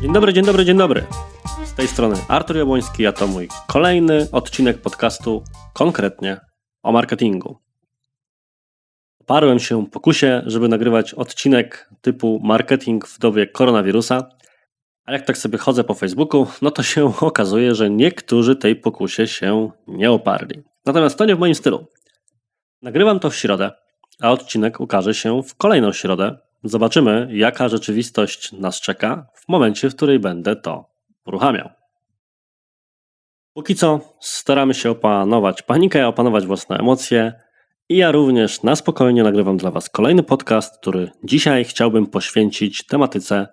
Dzień dobry, dzień dobry, dzień dobry. Z tej strony Artur Jabłoński, a to mój kolejny odcinek podcastu konkretnie o marketingu. Oparłem się pokusie, żeby nagrywać odcinek typu marketing w dobie koronawirusa, a jak tak sobie chodzę po Facebooku, no to się okazuje, że niektórzy tej pokusie się nie oparli. Natomiast to nie w moim stylu. Nagrywam to w środę, a odcinek ukaże się w kolejną środę. Zobaczymy, jaka rzeczywistość nas czeka w momencie, w której będę to uruchamiał. Póki co staramy się opanować panikę, opanować własne emocje. I ja również na spokojnie nagrywam dla Was kolejny podcast, który dzisiaj chciałbym poświęcić tematyce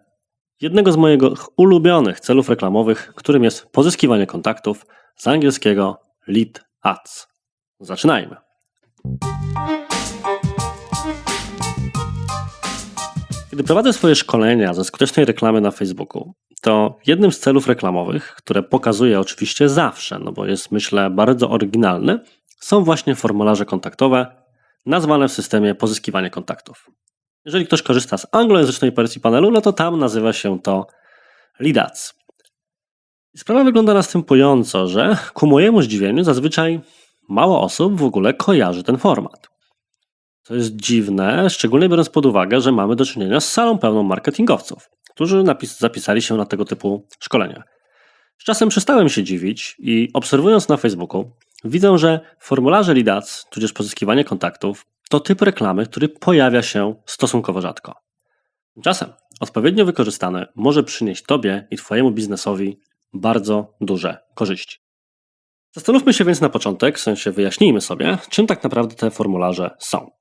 jednego z moich ulubionych celów reklamowych, którym jest pozyskiwanie kontaktów z angielskiego lead ads. Zaczynajmy. Kiedy prowadzę swoje szkolenia ze skutecznej reklamy na Facebooku, to jednym z celów reklamowych, które pokazuję oczywiście zawsze, no bo jest myślę bardzo oryginalny, są właśnie formularze kontaktowe nazwane w systemie pozyskiwanie kontaktów. Jeżeli ktoś korzysta z anglojęzycznej wersji panelu, no to tam nazywa się to Ads. Sprawa wygląda następująco, że ku mojemu zdziwieniu zazwyczaj mało osób w ogóle kojarzy ten format. To jest dziwne, szczególnie biorąc pod uwagę, że mamy do czynienia z salą pełną marketingowców, którzy napis- zapisali się na tego typu szkolenia. Z czasem przestałem się dziwić i obserwując na Facebooku, widzę, że formularze ads, tudzież pozyskiwanie kontaktów, to typ reklamy, który pojawia się stosunkowo rzadko. Tymczasem odpowiednio wykorzystane może przynieść Tobie i Twojemu biznesowi bardzo duże korzyści. Zastanówmy się więc na początek, w sensie wyjaśnijmy sobie, czym tak naprawdę te formularze są.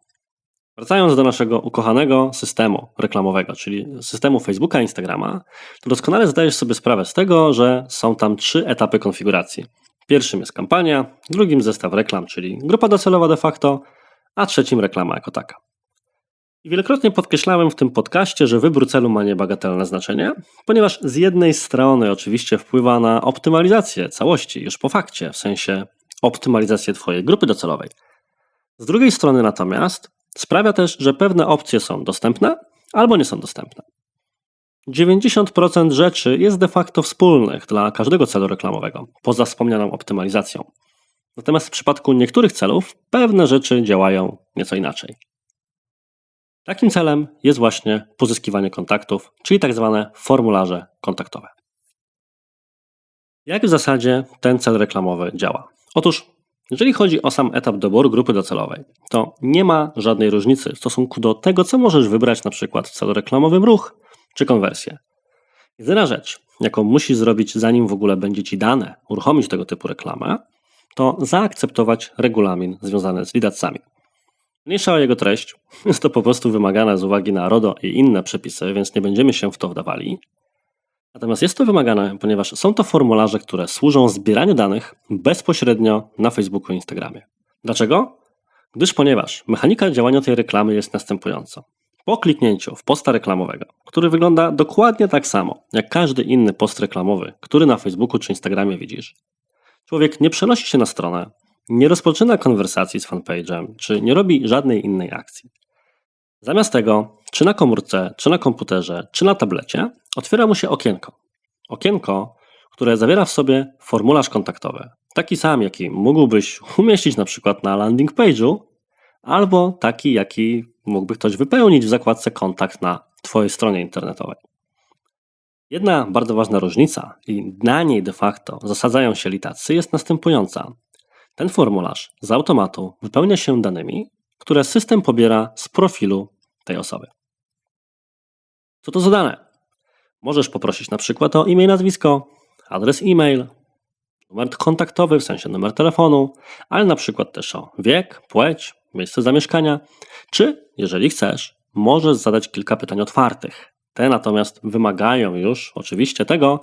Wracając do naszego ukochanego systemu reklamowego, czyli systemu Facebooka i Instagrama, to doskonale zdajesz sobie sprawę z tego, że są tam trzy etapy konfiguracji. Pierwszym jest kampania, drugim zestaw reklam, czyli grupa docelowa de facto, a trzecim reklama jako taka. I wielokrotnie podkreślałem w tym podcaście, że wybór celu ma niebagatelne znaczenie, ponieważ z jednej strony oczywiście wpływa na optymalizację całości już po fakcie, w sensie optymalizację Twojej grupy docelowej. Z drugiej strony natomiast sprawia też, że pewne opcje są dostępne albo nie są dostępne. 90% rzeczy jest de facto wspólnych dla każdego celu reklamowego, poza wspomnianą optymalizacją. Natomiast w przypadku niektórych celów pewne rzeczy działają nieco inaczej. Takim celem jest właśnie pozyskiwanie kontaktów, czyli tak zwane formularze kontaktowe. Jak w zasadzie ten cel reklamowy działa? Otóż, jeżeli chodzi o sam etap doboru grupy docelowej, to nie ma żadnej różnicy w stosunku do tego, co możesz wybrać na przykład w celu reklamowym ruch czy konwersję. Jedyna rzecz, jaką musisz zrobić, zanim w ogóle będzie ci dane uruchomić tego typu reklamę, to zaakceptować regulamin związany z lidacami. Mniejsza o jego treść, jest to po prostu wymagane z uwagi na RODO i inne przepisy, więc nie będziemy się w to wdawali. Natomiast jest to wymagane, ponieważ są to formularze, które służą zbieraniu danych bezpośrednio na Facebooku i Instagramie. Dlaczego? Gdyż ponieważ mechanika działania tej reklamy jest następująca. Po kliknięciu w posta reklamowego, który wygląda dokładnie tak samo jak każdy inny post reklamowy, który na Facebooku czy Instagramie widzisz, człowiek nie przenosi się na stronę, nie rozpoczyna konwersacji z fanpage'em, czy nie robi żadnej innej akcji. Zamiast tego, czy na komórce, czy na komputerze, czy na tablecie, otwiera mu się okienko. Okienko, które zawiera w sobie formularz kontaktowy. Taki sam, jaki mógłbyś umieścić na przykład na landing page'u, albo taki, jaki mógłby ktoś wypełnić w zakładce kontakt na Twojej stronie internetowej. Jedna bardzo ważna różnica, i na niej de facto zasadzają się litacje, jest następująca. Ten formularz z automatu wypełnia się danymi, które system pobiera z profilu tej osoby. Co to za dane? Możesz poprosić na przykład o imię i nazwisko, adres e-mail, numer kontaktowy, w sensie numer telefonu, ale na przykład też o wiek, płeć, miejsce zamieszkania, czy jeżeli chcesz, możesz zadać kilka pytań otwartych. Te natomiast wymagają już oczywiście tego,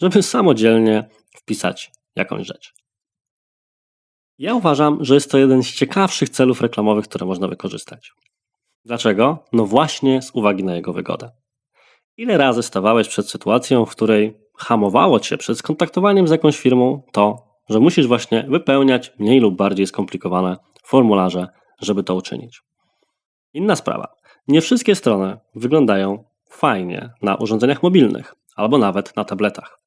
żeby samodzielnie wpisać jakąś rzecz. Ja uważam, że jest to jeden z ciekawszych celów reklamowych, które można wykorzystać. Dlaczego? No właśnie z uwagi na jego wygodę. Ile razy stawałeś przed sytuacją, w której hamowało cię przed skontaktowaniem z jakąś firmą to, że musisz właśnie wypełniać mniej lub bardziej skomplikowane formularze, żeby to uczynić. Inna sprawa. Nie wszystkie strony wyglądają fajnie na urządzeniach mobilnych albo nawet na tabletach.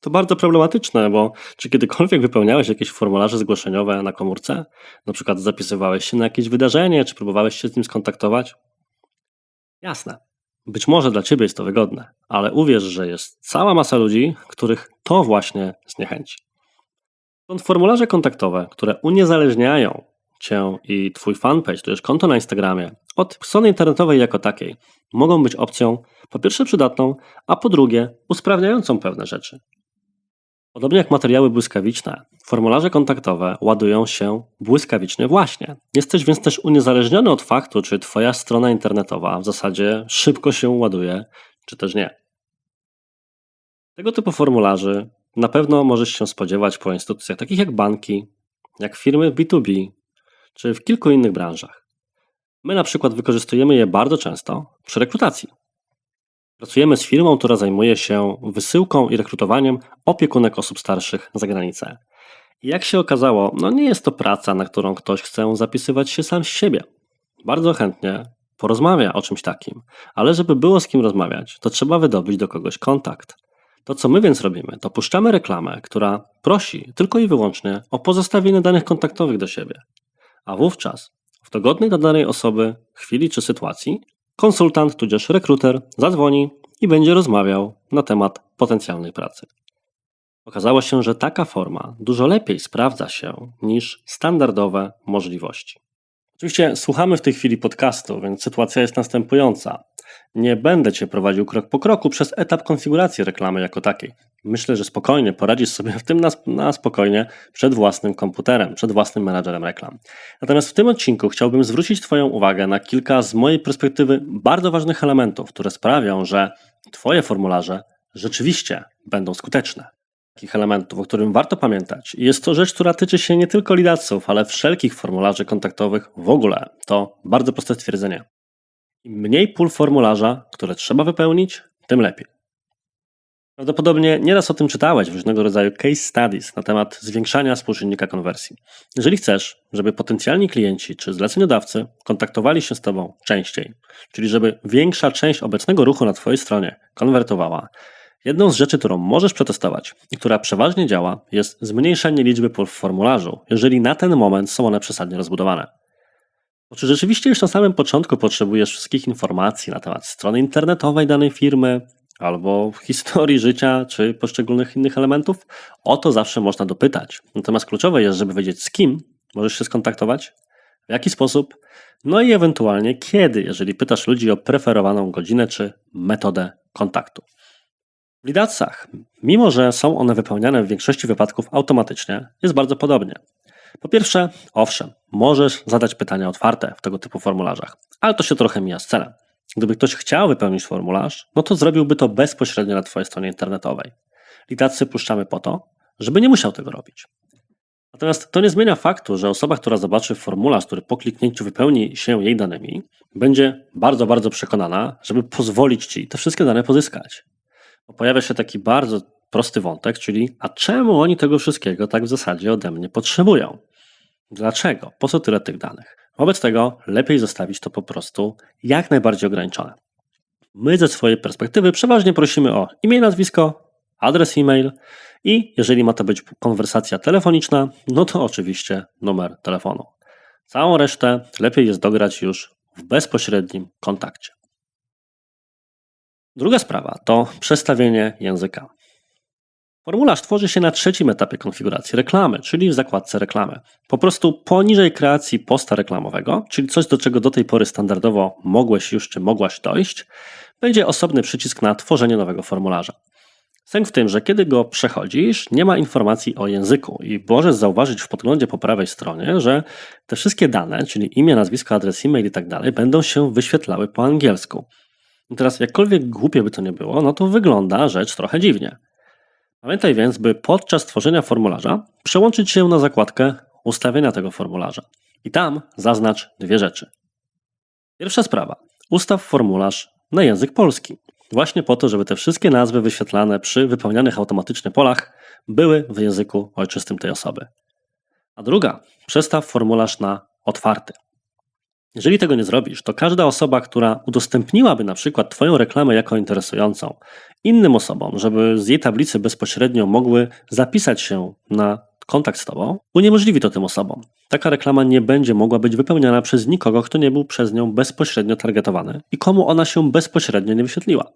To bardzo problematyczne, bo czy kiedykolwiek wypełniałeś jakieś formularze zgłoszeniowe na komórce? Na przykład zapisywałeś się na jakieś wydarzenie, czy próbowałeś się z nim skontaktować? Jasne. Być może dla ciebie jest to wygodne, ale uwierz, że jest cała masa ludzi, których to właśnie zniechęci. Stąd formularze kontaktowe, które uniezależniają cię i twój fanpage, to konto na Instagramie, od strony internetowej jako takiej, mogą być opcją po pierwsze przydatną, a po drugie usprawniającą pewne rzeczy. Podobnie jak materiały błyskawiczne, formularze kontaktowe ładują się błyskawicznie właśnie. Jesteś więc też uniezależniony od faktu, czy Twoja strona internetowa w zasadzie szybko się ładuje, czy też nie. Tego typu formularzy na pewno możesz się spodziewać po instytucjach takich jak banki, jak firmy B2B, czy w kilku innych branżach. My na przykład wykorzystujemy je bardzo często przy rekrutacji. Pracujemy z firmą, która zajmuje się wysyłką i rekrutowaniem opiekunek osób starszych za granicę. I jak się okazało, no nie jest to praca, na którą ktoś chce zapisywać się sam z siebie. Bardzo chętnie porozmawia o czymś takim, ale żeby było z kim rozmawiać, to trzeba wydobyć do kogoś kontakt. To, co my więc robimy, to puszczamy reklamę, która prosi tylko i wyłącznie o pozostawienie danych kontaktowych do siebie. A wówczas, w dogodnej dla danej osoby chwili czy sytuacji, konsultant tudzież rekruter zadzwoni i będzie rozmawiał na temat potencjalnej pracy. Okazało się, że taka forma dużo lepiej sprawdza się niż standardowe możliwości. Oczywiście słuchamy w tej chwili podcastu, więc sytuacja jest następująca. Nie będę Cię prowadził krok po kroku przez etap konfiguracji reklamy jako takiej. Myślę, że spokojnie poradzisz sobie w tym na, na, spokojnie przed własnym komputerem, przed własnym menadżerem reklam. Natomiast w tym odcinku chciałbym zwrócić Twoją uwagę na kilka z mojej perspektywy bardzo ważnych elementów, które sprawią, że Twoje formularze rzeczywiście będą skuteczne. Takich elementów, o którym warto pamiętać. Jest to rzecz, która tyczy się nie tylko lidaców, ale wszelkich formularzy kontaktowych w ogóle. To bardzo proste stwierdzenie. Im mniej pól formularza, które trzeba wypełnić, tym lepiej. Prawdopodobnie nieraz o tym czytałeś w różnego rodzaju case studies na temat zwiększania współczynnika konwersji. Jeżeli chcesz, żeby potencjalni klienci czy zleceniodawcy kontaktowali się z Tobą częściej, czyli żeby większa część obecnego ruchu na Twojej stronie konwertowała, jedną z rzeczy, którą możesz przetestować i która przeważnie działa, jest zmniejszenie liczby pól w formularzu, jeżeli na ten moment są one przesadnie rozbudowane. Bo czy rzeczywiście już na samym początku potrzebujesz wszystkich informacji na temat strony internetowej danej firmy, albo historii życia, czy poszczególnych innych elementów? O to zawsze można dopytać. Natomiast kluczowe jest, żeby wiedzieć z kim możesz się skontaktować, w jaki sposób, no i ewentualnie kiedy, jeżeli pytasz ludzi o preferowaną godzinę czy metodę kontaktu. W Lidacach, mimo że są one wypełniane w większości wypadków automatycznie, jest bardzo podobnie. Po pierwsze, owszem, możesz zadać pytania otwarte w tego typu formularzach, ale to się trochę mija z celem. Gdyby ktoś chciał wypełnić formularz, no to zrobiłby to bezpośrednio na Twojej stronie internetowej. Litacy puszczamy po to, żeby nie musiał tego robić. Natomiast to nie zmienia faktu, że osoba, która zobaczy formularz, który po kliknięciu wypełni się jej danymi, będzie bardzo, bardzo przekonana, żeby pozwolić Ci te wszystkie dane pozyskać. Bo pojawia się taki bardzo prosty wątek, czyli a czemu oni tego wszystkiego tak w zasadzie ode mnie potrzebują? Dlaczego? Po co tyle tych danych? Wobec tego lepiej zostawić to po prostu jak najbardziej ograniczone. My ze swojej perspektywy przeważnie prosimy o imię, nazwisko, adres e-mail i jeżeli ma to być konwersacja telefoniczna, no to oczywiście numer telefonu. Całą resztę lepiej jest dograć już w bezpośrednim kontakcie. Druga sprawa to przestawienie języka. Formularz tworzy się na trzecim etapie konfiguracji reklamy, czyli w zakładce reklamy. Po prostu poniżej kreacji posta reklamowego, czyli coś do czego do tej pory standardowo mogłeś już czy mogłaś dojść, będzie osobny przycisk na tworzenie nowego formularza. Sęk w tym, że kiedy go przechodzisz, nie ma informacji o języku i możesz zauważyć w podglądzie po prawej stronie, że te wszystkie dane, czyli imię, nazwisko, adres e-mail i tak dalej, będą się wyświetlały po angielsku. I teraz, jakkolwiek głupie by to nie było, no to wygląda rzecz trochę dziwnie. Pamiętaj więc, by podczas tworzenia formularza przełączyć się na zakładkę ustawienia tego formularza. I tam zaznacz dwie rzeczy. Pierwsza sprawa. Ustaw formularz na język polski. Właśnie po to, żeby te wszystkie nazwy wyświetlane przy wypełnianych automatycznie polach były w języku ojczystym tej osoby. A druga, przestaw formularz na otwarty. Jeżeli tego nie zrobisz, to każda osoba, która udostępniłaby na przykład Twoją reklamę jako interesującą innym osobom, żeby z jej tablicy bezpośrednio mogły zapisać się na kontakt z Tobą, uniemożliwi to tym osobom. Taka reklama nie będzie mogła być wypełniana przez nikogo, kto nie był przez nią bezpośrednio targetowany i komu ona się bezpośrednio nie wyświetliła.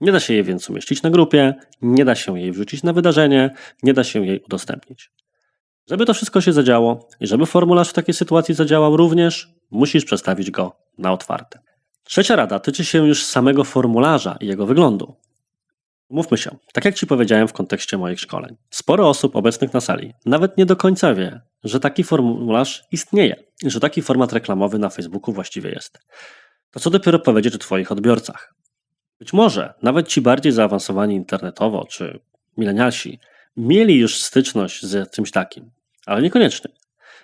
Nie da się jej więc umieścić na grupie, nie da się jej wrzucić na wydarzenie, nie da się jej udostępnić. Żeby to wszystko się zadziało i żeby formularz w takiej sytuacji zadziałał również, musisz przestawić go na otwarte. Trzecia rada tyczy się już samego formularza i jego wyglądu. Mówmy się, tak jak Ci powiedziałem w kontekście moich szkoleń, sporo osób obecnych na sali nawet nie do końca wie, że taki formularz istnieje że taki format reklamowy na Facebooku właściwie jest. To co dopiero powiedzieć o Twoich odbiorcach. Być może nawet ci bardziej zaawansowani internetowo czy milenialsi mieli już styczność z czymś takim, ale niekoniecznie.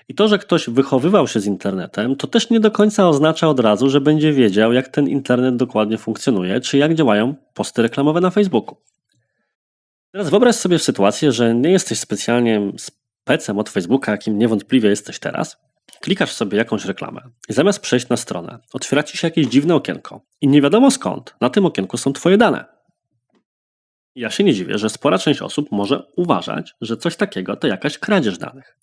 I to, że ktoś wychowywał się z internetem, to też nie do końca oznacza od razu, że będzie wiedział, jak ten internet dokładnie funkcjonuje, czy jak działają posty reklamowe na Facebooku. Teraz wyobraź sobie sytuację, że nie jesteś specjalnie specem od Facebooka, jakim niewątpliwie jesteś teraz. Klikasz sobie jakąś reklamę i zamiast przejść na stronę, otwiera ci się jakieś dziwne okienko i nie wiadomo skąd na tym okienku są twoje dane. Ja się nie dziwię, że spora część osób może uważać, że coś takiego to jakaś kradzież danych.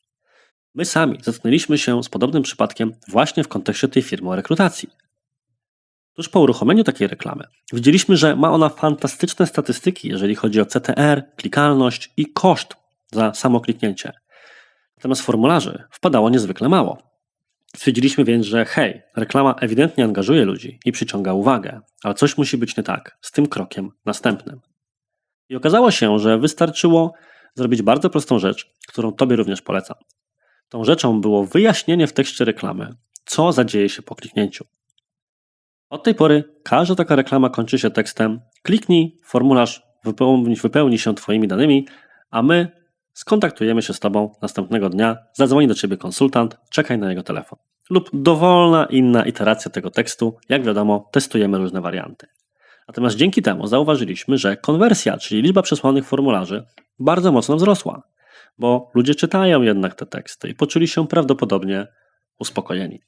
My sami zetknęliśmy się z podobnym przypadkiem właśnie w kontekście tej firmy o rekrutacji. Tuż po uruchomieniu takiej reklamy widzieliśmy, że ma ona fantastyczne statystyki, jeżeli chodzi o CTR, klikalność i koszt za samo kliknięcie. Natomiast formularzy wpadało niezwykle mało. Stwierdziliśmy więc, że hej, reklama ewidentnie angażuje ludzi i przyciąga uwagę, ale coś musi być nie tak z tym krokiem następnym. I okazało się, że wystarczyło zrobić bardzo prostą rzecz, którą Tobie również polecam. Tą rzeczą było wyjaśnienie w tekście reklamy, co zadzieje się po kliknięciu. Od tej pory każda taka reklama kończy się tekstem kliknij, formularz wypełni, wypełni się Twoimi danymi, a my skontaktujemy się z Tobą następnego dnia, zadzwoni do Ciebie konsultant, czekaj na jego telefon. Lub dowolna inna iteracja tego tekstu, jak wiadomo, testujemy różne warianty. Natomiast dzięki temu zauważyliśmy, że konwersja, czyli liczba przesłanych formularzy, bardzo mocno wzrosła bo ludzie czytają jednak te teksty i poczuli się prawdopodobnie uspokojeni.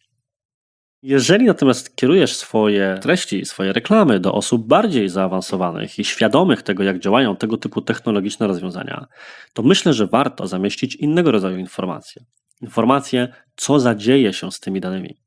Jeżeli natomiast kierujesz swoje treści, swoje reklamy do osób bardziej zaawansowanych i świadomych tego, jak działają tego typu technologiczne rozwiązania, to myślę, że warto zamieścić innego rodzaju informacje. Informacje, co zadzieje się z tymi danymi.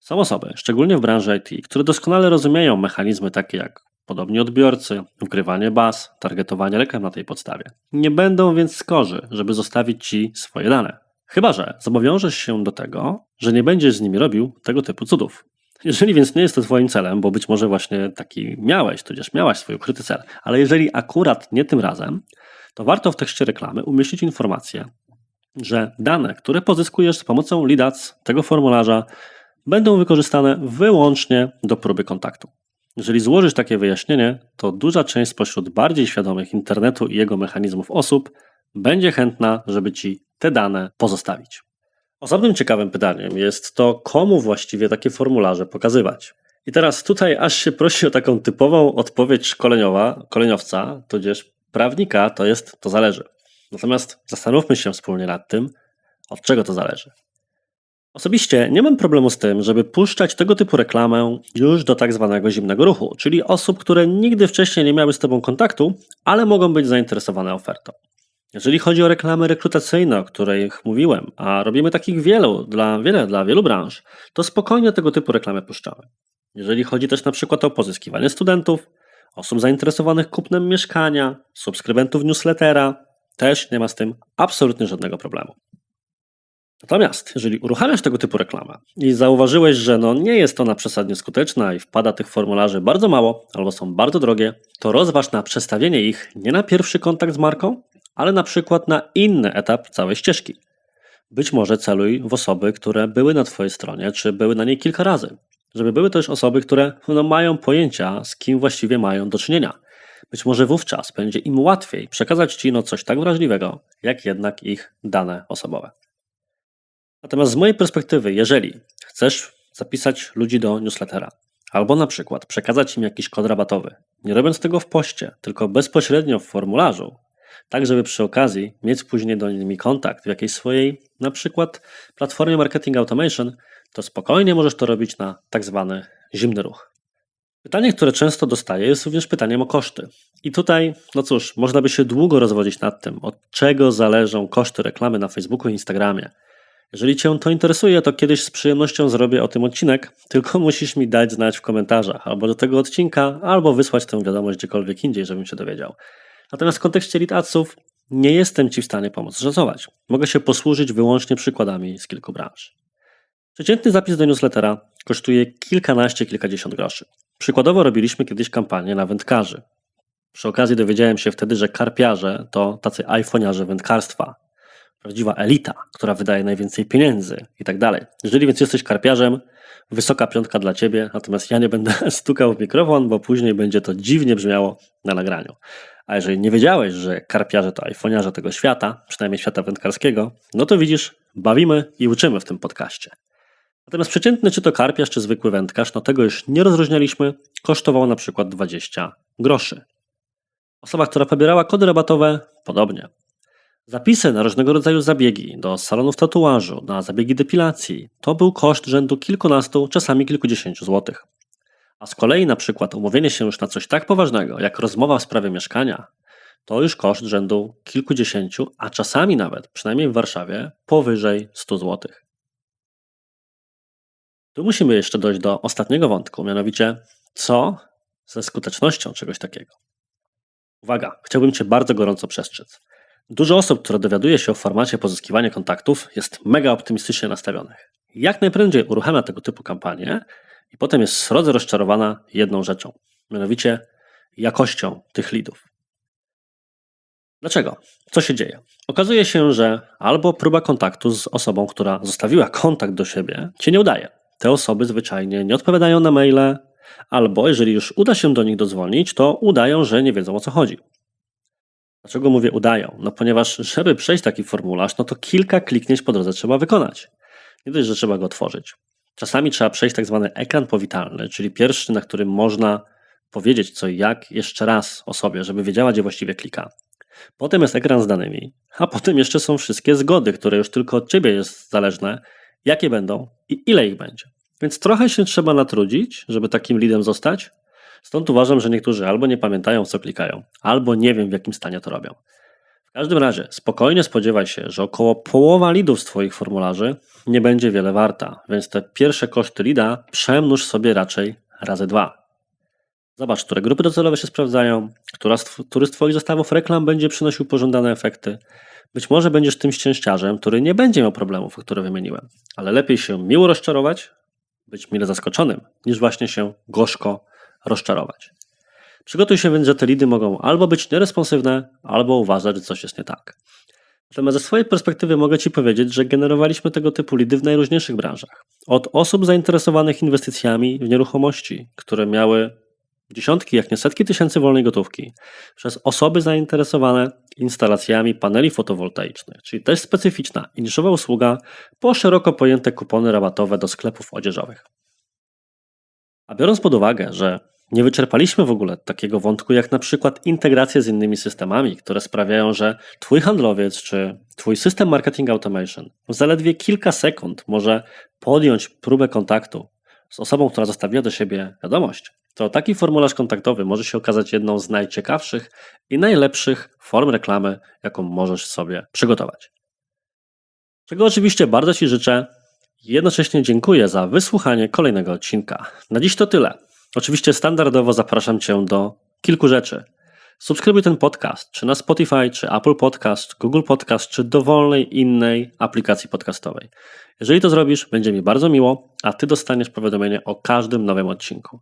Są osoby, szczególnie w branży IT, które doskonale rozumieją mechanizmy takie jak Podobnie odbiorcy, ukrywanie baz, targetowanie reklam na tej podstawie. Nie będą więc skorzy, żeby zostawić Ci swoje dane. Chyba, że zobowiążesz się do tego, że nie będziesz z nimi robił tego typu cudów. Jeżeli więc nie jest to Twoim celem, bo być może właśnie taki miałeś, tudzież miałaś swój ukryty cel, ale jeżeli akurat nie tym razem, to warto w tekście reklamy umieścić informację, że dane, które pozyskujesz z pomocą LIDAC tego formularza, będą wykorzystane wyłącznie do próby kontaktu. Jeżeli złożysz takie wyjaśnienie, to duża część spośród bardziej świadomych internetu i jego mechanizmów osób będzie chętna, żeby ci te dane pozostawić. Osobnym ciekawym pytaniem jest to, komu właściwie takie formularze pokazywać. I teraz tutaj aż się prosi o taką typową odpowiedź szkoleniowa, koleniowca, tudzież prawnika, to jest to zależy. Natomiast zastanówmy się wspólnie nad tym, od czego to zależy. Osobiście nie mam problemu z tym, żeby puszczać tego typu reklamę już do tak zwanego zimnego ruchu, czyli osób, które nigdy wcześniej nie miały z Tobą kontaktu, ale mogą być zainteresowane ofertą. Jeżeli chodzi o reklamy rekrutacyjne, o których mówiłem, a robimy takich wielu dla, wiele dla wielu branż, to spokojnie tego typu reklamy puszczamy. Jeżeli chodzi też na przykład o pozyskiwanie studentów, osób zainteresowanych kupnem mieszkania, subskrybentów newslettera, też nie ma z tym absolutnie żadnego problemu. Natomiast, jeżeli uruchamiasz tego typu reklamę i zauważyłeś, że no nie jest ona przesadnie skuteczna i wpada tych formularzy bardzo mało albo są bardzo drogie, to rozważ na przestawienie ich nie na pierwszy kontakt z marką, ale na przykład na inny etap całej ścieżki. Być może celuj w osoby, które były na Twojej stronie, czy były na niej kilka razy. Żeby były też osoby, które no, mają pojęcia, z kim właściwie mają do czynienia. Być może wówczas będzie im łatwiej przekazać Ci no coś tak wrażliwego, jak jednak ich dane osobowe. Natomiast z mojej perspektywy, jeżeli chcesz zapisać ludzi do newslettera, albo na przykład przekazać im jakiś kod rabatowy, nie robiąc tego w poście, tylko bezpośrednio w formularzu, tak żeby przy okazji mieć później do nimi kontakt w jakiejś swojej, na przykład platformie marketing automation, to spokojnie możesz to robić na tak zwany zimny ruch. Pytanie, które często dostaję, jest również pytaniem o koszty. I tutaj, no cóż, można by się długo rozwodzić nad tym, od czego zależą koszty reklamy na Facebooku i Instagramie. Jeżeli Cię to interesuje, to kiedyś z przyjemnością zrobię o tym odcinek, tylko musisz mi dać znać w komentarzach albo do tego odcinka, albo wysłać tę wiadomość gdziekolwiek indziej, żebym się dowiedział. Natomiast w kontekście lead nie jestem Ci w stanie pomóc szacować. Mogę się posłużyć wyłącznie przykładami z kilku branż. Przeciętny zapis do newslettera kosztuje kilkanaście, kilkadziesiąt groszy. Przykładowo robiliśmy kiedyś kampanię na wędkarzy. Przy okazji dowiedziałem się wtedy, że karpiarze to tacy iPhoniarze wędkarstwa. Prawdziwa elita, która wydaje najwięcej pieniędzy i tak dalej. Jeżeli więc jesteś karpiarzem, wysoka piątka dla ciebie, natomiast ja nie będę stukał w mikrofon, bo później będzie to dziwnie brzmiało na nagraniu. A jeżeli nie wiedziałeś, że karpiarze to iPhoniarze tego świata, przynajmniej świata wędkarskiego, no to widzisz, bawimy i uczymy w tym podcaście. Natomiast przeciętny czy to karpiarz, czy zwykły wędkarz, no tego już nie rozróżnialiśmy, kosztował na przykład 20 groszy. Osoba, która pobierała kody rabatowe, podobnie. Zapisy na różnego rodzaju zabiegi, do salonów tatuażu, na zabiegi depilacji, to był koszt rzędu kilkunastu, czasami kilkudziesięciu złotych. A z kolei na przykład umówienie się już na coś tak poważnego, jak rozmowa w sprawie mieszkania, to już koszt rzędu kilkudziesięciu, a czasami nawet, przynajmniej w Warszawie, powyżej 100 złotych. Tu musimy jeszcze dojść do ostatniego wątku, mianowicie co ze skutecznością czegoś takiego. Uwaga, chciałbym Cię bardzo gorąco przestrzec. Dużo osób, które dowiaduje się o formacie pozyskiwania kontaktów, jest mega optymistycznie nastawionych. Jak najprędzej uruchamia tego typu kampanię i potem jest srodze rozczarowana jedną rzeczą, mianowicie jakością tych lidów. Dlaczego? Co się dzieje? Okazuje się, że albo próba kontaktu z osobą, która zostawiła kontakt do siebie, cię nie udaje. Te osoby zwyczajnie nie odpowiadają na maile, albo jeżeli już uda się do nich dodzwonić, to udają, że nie wiedzą o co chodzi. Dlaczego mówię udają? No ponieważ, żeby przejść taki formularz, no to kilka kliknięć po drodze trzeba wykonać. Nie dość, że trzeba go otworzyć. Czasami trzeba przejść tak zwany ekran powitalny, czyli pierwszy, na którym można powiedzieć co i jak jeszcze raz osobie, żeby wiedziała, gdzie właściwie klika. Potem jest ekran z danymi, a potem jeszcze są wszystkie zgody, które już tylko od ciebie jest zależne, jakie będą i ile ich będzie. Więc trochę się trzeba natrudzić, żeby takim lidem zostać. Stąd uważam, że niektórzy albo nie pamiętają, co klikają, albo nie wiem, w jakim stanie to robią. W każdym razie, spokojnie spodziewaj się, że około połowa lidów z Twoich formularzy nie będzie wiele warta, więc te pierwsze koszty lida przemnóż sobie raczej razy dwa. Zobacz, które grupy docelowe się sprawdzają, która z, który z Twoich zestawów reklam będzie przynosił pożądane efekty. Być może będziesz tym szczęściarzem, który nie będzie miał problemów, które wymieniłem, ale lepiej się miło rozczarować, być mile zaskoczonym, niż właśnie się gorzko rozczarować. Przygotuj się więc, że te lidy mogą albo być nieresponsywne, albo uważać, że coś jest nie tak. Natomiast ze swojej perspektywy mogę Ci powiedzieć, że generowaliśmy tego typu lidy w najróżniejszych branżach. Od osób zainteresowanych inwestycjami w nieruchomości, które miały dziesiątki, jak nie setki tysięcy wolnej gotówki, przez osoby zainteresowane instalacjami paneli fotowoltaicznych, czyli też specyficzna i usługa po szeroko pojęte kupony rabatowe do sklepów odzieżowych. A biorąc pod uwagę, że nie wyczerpaliśmy w ogóle takiego wątku, jak na przykład integracje z innymi systemami, które sprawiają, że Twój handlowiec czy Twój system marketing automation w zaledwie kilka sekund może podjąć próbę kontaktu z osobą, która zostawiła do siebie wiadomość, to taki formularz kontaktowy może się okazać jedną z najciekawszych i najlepszych form reklamy, jaką możesz sobie przygotować. Czego oczywiście bardzo Ci życzę. Jednocześnie dziękuję za wysłuchanie kolejnego odcinka. Na dziś to tyle. Oczywiście standardowo zapraszam Cię do kilku rzeczy. Subskrybuj ten podcast, czy na Spotify, czy Apple Podcast, Google Podcast, czy dowolnej innej aplikacji podcastowej. Jeżeli to zrobisz, będzie mi bardzo miło, a Ty dostaniesz powiadomienie o każdym nowym odcinku.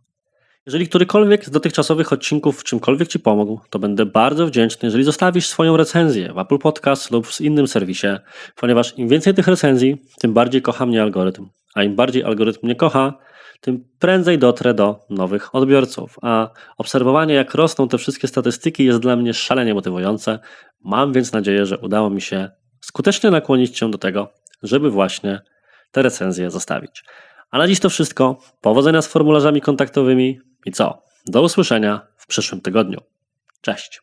Jeżeli którykolwiek z dotychczasowych odcinków w czymkolwiek Ci pomógł, to będę bardzo wdzięczny, jeżeli zostawisz swoją recenzję w Apple Podcast lub w innym serwisie, ponieważ im więcej tych recenzji, tym bardziej kocha mnie algorytm, a im bardziej algorytm mnie kocha, tym prędzej dotrę do nowych odbiorców. A obserwowanie, jak rosną te wszystkie statystyki, jest dla mnie szalenie motywujące. Mam więc nadzieję, że udało mi się skutecznie nakłonić Cię do tego, żeby właśnie te recenzje zostawić. A na dziś to wszystko. Powodzenia z formularzami kontaktowymi i co? Do usłyszenia w przyszłym tygodniu. Cześć.